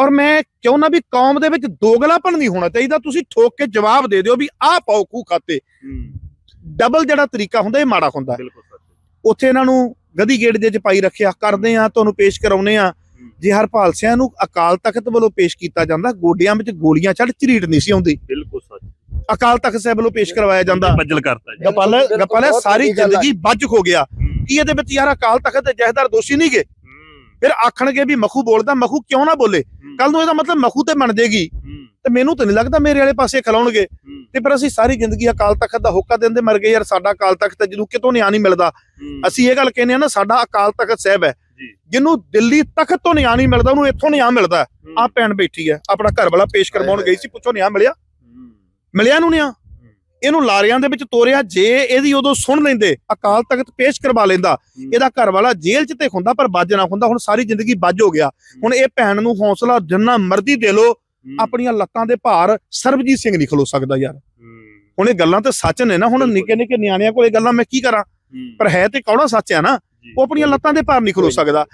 ਔਰ ਮੈਂ ਕਿਉਂ ਨਾ ਵੀ ਕੌਮ ਦੇ ਵਿੱਚ ਦੋਗਲਾਪਨ ਨਹੀਂ ਹੋਣਾ ਚਾਹੀਦਾ ਤੁਸੀਂ ਠੋਕ ਕੇ ਜਵਾਬ ਦੇ ਦਿਓ ਵੀ ਆਹ ਪਾਓ ਖੂ ਖਾਤੇ। ਡਬਲ ਜਿਹੜਾ ਤਰੀਕਾ ਹੁੰਦਾ ਇਹ ਮਾੜਾ ਹੁੰਦਾ। ਬਿਲਕੁਲ ਸੱਚ। ਉੱਥੇ ਇਹਨਾਂ ਨੂੰ ਗਦੀ ਗੇੜ ਦੇ ਚ ਪਾਈ ਰੱਖਿਆ ਕਰਦੇ ਆ ਤੁਹਾਨੂੰ ਪੇਸ਼ ਕਰਾਉਨੇ ਆ ਜੇ ਹਰਪਾਲ ਸਿੰਘ ਨੂੰ ਅਕਾਲ ਤਖਤ ਵੱਲੋਂ ਪੇਸ਼ ਕੀਤਾ ਜਾਂਦਾ ਗੋਡਿਆਂ ਵਿੱਚ ਗੋਲੀਆਂ ਚੜ ਝਰੀਟ ਨਹੀਂ ਸੀ ਆਉਂਦੀ। ਬਿਲਕੁਲ ਸੱਚ। ਅਕਾਲ ਤਖਤ ਸਾਹਿਬ ਵੱਲੋਂ ਪੇਸ਼ ਕਰਵਾਇਆ ਜਾਂਦਾ। ਬੱਜਲ ਕਰਤਾ ਜੀ। ਗਪਾਲ ਗਪਾਲ ਸਾਰੀ। ਜ਼ਿੰਦਗੀ ਵੱਜ ਹੋ ਗਿਆ। ਕੀ ਇਹਦੇ ਵਿੱਚ ਯਾਰ ਅਕਾਲ ਤਖਤ ਦੇ ਜਹਦਾਰ ਦੋਸ਼ੀ ਨਹੀਂ ਗਏ? ਫਿਰ ਆਖਣਗੇ ਵੀ ਮਖੂ ਬੋਲਦਾ ਮਖੂ ਕਿਉਂ ਨਾ ਬੋਲੇ? ਕੱਲ ਨੂੰ ਇਹਦਾ ਮਤਲਬ ਮਖੂ ਤੇ ਬਣ ਜੇਗੀ। ਤੇ ਮੈਨੂੰ ਤਾਂ ਨਹੀਂ ਲੱਗਦਾ ਮੇਰੇ ਵਾਲੇ ਪਾਸੇ ਖਲਾਉਣਗੇ ਤੇ ਪਰ ਅਸੀਂ ਸਾਰੀ ਜ਼ਿੰਦਗੀ ਅਕਾਲ ਤਖਤ ਦਾ ਹੋਕਾ ਦਿੰਦੇ ਮਰ ਗਏ ਯਾਰ ਸਾਡਾ ਅਕਾਲ ਤਖਤ ਜਿਹਨੂੰ ਕਿਤੋਂ ਨਿਆਂ ਨਹੀਂ ਮਿਲਦਾ। ਅਸੀਂ ਇਹ ਗੱਲ ਕਹਿੰਦੇ ਆ ਨਾ ਸਾਡਾ ਅਕਾਲ ਤਖਤ ਸਾਹਿਬ ਹੈ। ਜਿਹਨੂੰ ਦਿੱਲੀ ਤਖਤ ਤੋਂ ਨਿਆਂ ਨਹੀਂ ਮਿਲਦਾ ਉਹਨੂੰ ਇੱਥੋਂ ਨਿਆਂ ਮਿਲਦਾ। ਆ ਭੈਣ ਬੈਠੀ ਹੈ ਆਪਣਾ ਘਰ ਵਾਲਾ ਪੇਸ਼ ਕਰਵਾਉਣ ਗਈ ਸੀ ਪੁੱਛੋ ਨਿਆਂ ਮਿਲਿਆ? ਮਿਲਿਆ ਨੂੰ ਨਿਆਂ? ਇਹਨੂੰ ਲਾਰਿਆਂ ਦੇ ਵਿੱਚ ਤੋਰਿਆ ਜੇ ਇਹਦੀ ਉਦੋਂ ਸੁਣ ਲੈਂਦੇ ਅਕਾਲ ਤਖਤ ਪੇਸ਼ ਕਰਵਾ ਲੈਂਦਾ। ਇਹਦਾ ਘਰ ਵਾਲਾ ਜੇਲ੍ਹ 'ਚ ਤੇ ਹੁੰਦਾ ਪਰ ਵੱਜ ਨਾ ਹੁੰਦਾ ਹੁਣ ਸਾਰੀ ਜ਼ਿੰਦਗੀ ਵੱਜ ਹੋ ਗਿਆ। ਹੁਣ ਇਹ ਭੈਣ ਨੂੰ ਹੌਸਲਾ ਜਿੰਨਾ ਮਰਜ਼ੀ ਦੇ ਲੋ ਆਪਣੀਆਂ ਲੱਤਾਂ ਦੇ ਭਾਰ ਸਰਬਜੀਤ ਸਿੰਘ ਨਹੀਂ ਖਲੋ ਸਕਦਾ ਯਾਰ। ਹੁਣ ਇਹ ਗੱਲਾਂ ਤੇ ਸੱਚ ਨੇ ਨਾ ਹੁਣ। ਨਿੱਕੇ ਨਿੱਕੇ ਨਿਆਣਿਆਂ ਕੋਲ ਇਹ ਗੱਲਾਂ ਮੈਂ ਕੀ ਕਰਾਂ? ਪਰ ਹੈ ਤੇ ਕੌੜਾ ਸੱਚ ਹੈ ਨਾ ਉਹ ਆਪਣੀਆਂ ਲੱਤਾਂ ਦੇ ਭਾਰ ਨਹੀਂ ਖਲੋ ਸਕਦਾ।